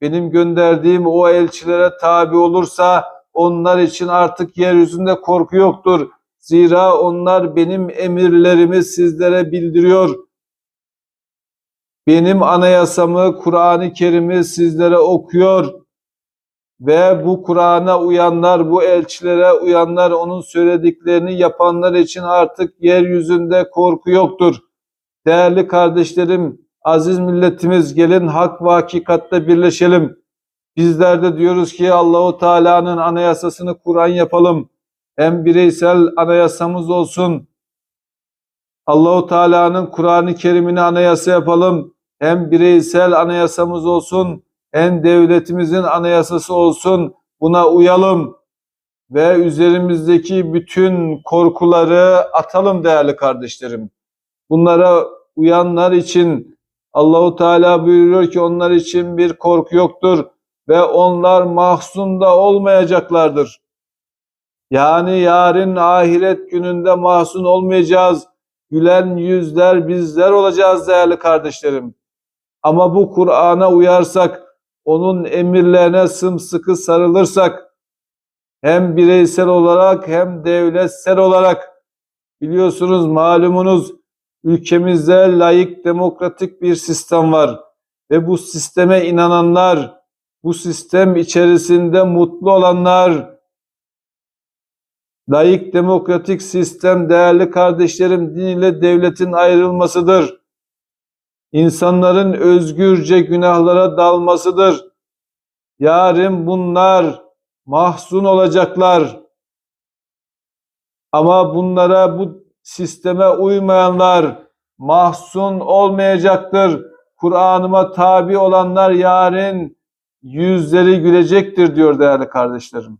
benim gönderdiğim o elçilere tabi olursa onlar için artık yeryüzünde korku yoktur. Zira onlar benim emirlerimi sizlere bildiriyor. Benim anayasamı, Kur'an-ı Kerim'i sizlere okuyor. Ve bu Kur'an'a uyanlar, bu elçilere uyanlar, onun söylediklerini yapanlar için artık yeryüzünde korku yoktur. Değerli kardeşlerim, aziz milletimiz gelin hak ve hakikatte birleşelim. Bizler de diyoruz ki Allahu Teala'nın anayasasını Kur'an yapalım. Hem bireysel anayasamız olsun. Allahu Teala'nın Kur'an-ı Kerim'ini anayasa yapalım. Hem bireysel anayasamız olsun, hem devletimizin anayasası olsun. Buna uyalım ve üzerimizdeki bütün korkuları atalım değerli kardeşlerim. Bunlara uyanlar için Allahu Teala buyuruyor ki onlar için bir korku yoktur ve onlar mahzun da olmayacaklardır. Yani yarın ahiret gününde mahzun olmayacağız. Gülen yüzler bizler olacağız değerli kardeşlerim. Ama bu Kur'an'a uyarsak, onun emirlerine sımsıkı sarılırsak, hem bireysel olarak hem devletsel olarak biliyorsunuz malumunuz ülkemizde layık demokratik bir sistem var ve bu sisteme inananlar, bu sistem içerisinde mutlu olanlar, layık demokratik sistem değerli kardeşlerim din ile devletin ayrılmasıdır. İnsanların özgürce günahlara dalmasıdır. Yarın bunlar mahzun olacaklar. Ama bunlara bu sisteme uymayanlar mahzun olmayacaktır. Kur'an'ıma tabi olanlar yarın yüzleri gülecektir diyor değerli kardeşlerim.